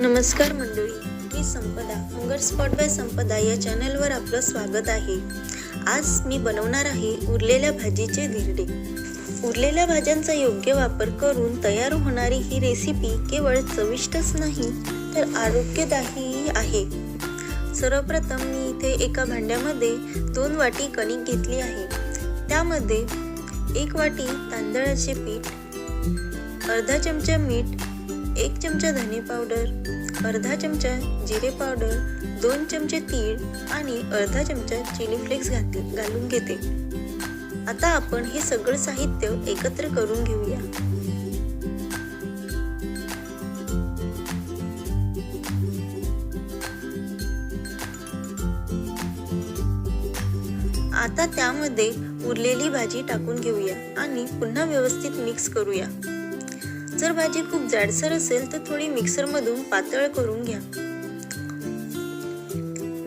नमस्कार मंडळी मी Sampada hunger spot by Sampada या चॅनलवर आपलं स्वागत आहे. आज मी बनवणार आहे उरलेल्या भाजीचे धिरडे. उरलेल्या भाज्यांचा योग्य वापर करून तयार होणारी ही रेसिपी केवळ चविष्टच नाही तर आरोग्यदायीही आहे. सर्वप्रथम मी इथे एका भांड्यामध्ये दोन वाटी कणिक घेतली आहे. त्यामध्ये एक वाटी तांदळाचे पीठ अर्धा चमचा मीठ एक चमचा धने पावडर अर्धा चमचा जिरे पावडर दोन चमचे तीळ आणि अर्धा चमचा चिली फ्लेक्स घातले घालून घेते. आता आपण हे सगळं साहित्य एकत्र करून घेऊया. आता त्यामध्ये उरलेली भाजी टाकून घेऊया आणि पुन्हा व्यवस्थित मिक्स करूया. जर भाजी खूप जाडसर असेल तर थोडी मिक्सरमधून पातळ करून घ्या.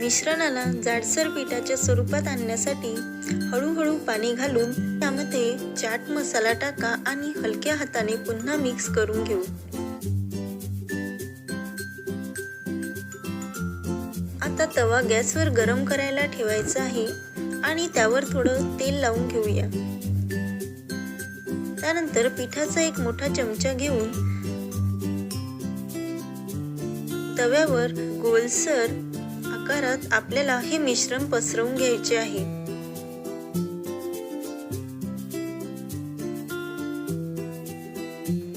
मिश्रणाला जाडसर पिठाच्या स्वरूपात आणण्यासाठी हळूहळू पाणी घालून त्यामध्ये चाट मसाला टाका आणि हलक्या हाताने पुन्हा मिक्स करून घेऊ. आता तवा गॅसवर गरम करायला ठेवायचा आहे आणि त्यावर थोडं तेल लावून घेऊया. त्यानंतर पिठाचा एक मोठा चमचा घेऊन तव्यावर गोलसर आकारात आपल्याला हे मिश्रण पसरवून घ्यायचे आहे.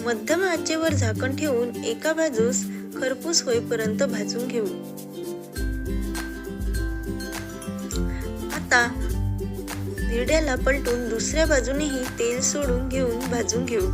मध्यम आचेवर झाकण ठेवून एका बाजूस खरपूस होईपर्यंत भाजून घेऊ. आता हिरड्याला पलटून दुसऱ्या बाजूनेही तेल सोडून घेऊन भाजून घेऊ.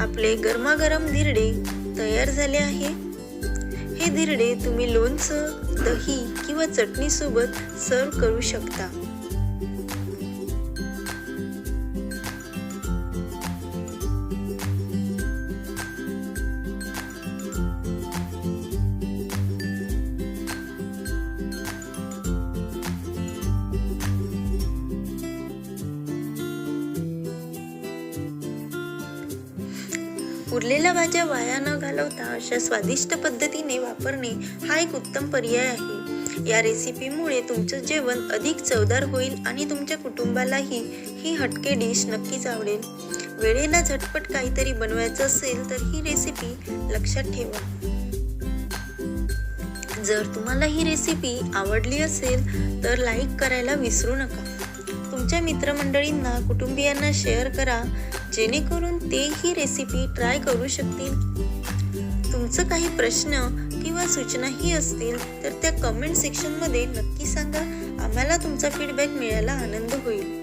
आपले गरमागरम धिरडे तयार झाले आहे. हे धिरडे तुम्ही लोणचं दही किंवा चटणीसोबत सर्व करू शकता. उरलेल्या भाज्या वाया न घालवता अशा स्वादिष्ट पद्धतीने वापरणे हा एक उत्तम पर्याय आहे. या रेसिपीमुळे तुमचं जेवण अधिक चवदार होईल आणि तुमच्या कुटुंबालाही ही हटके डिश नक्कीच आवडेल. वेळेला झटपट काहीतरी बनवायचं असेल तर ही रेसिपी लक्षात ठेवा. जर तुम्हाला ही रेसिपी आवडली असेल तर लाईक करायला विसरू नका. तुमच्या मित्रमंडळींना कुटुंबियांना शेअर करा. जेणेकरून ते ही रेसिपी ट्राय करू शकतील. तुमचं काही प्रश्न किंवा सूचनाही असतील तर त्या कमेंट सेक्शनमध्ये नक्की सांगा. आम्हाला तुमचा फीडबॅक मिळायला आनंद होईल.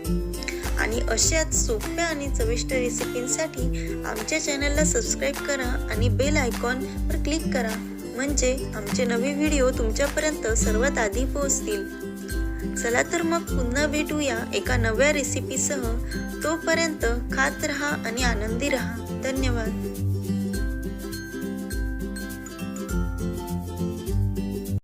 आणि अशाच सोप्या आणि चविष्ट रेसिपींसाठी आमच्या चॅनलला सबस्क्राईब करा आणि बेल आयकॉनवर क्लिक करा. म्हणजे आमचे नवे व्हिडिओ तुमच्यापर्यंत सर्वात आधी पोहोचतील. चला तर मग पुन्हा भेटूया एका नव्या रेसिपीसह तोपर्यंत खात राहा. आणि आनंदी रहा. धन्यवाद.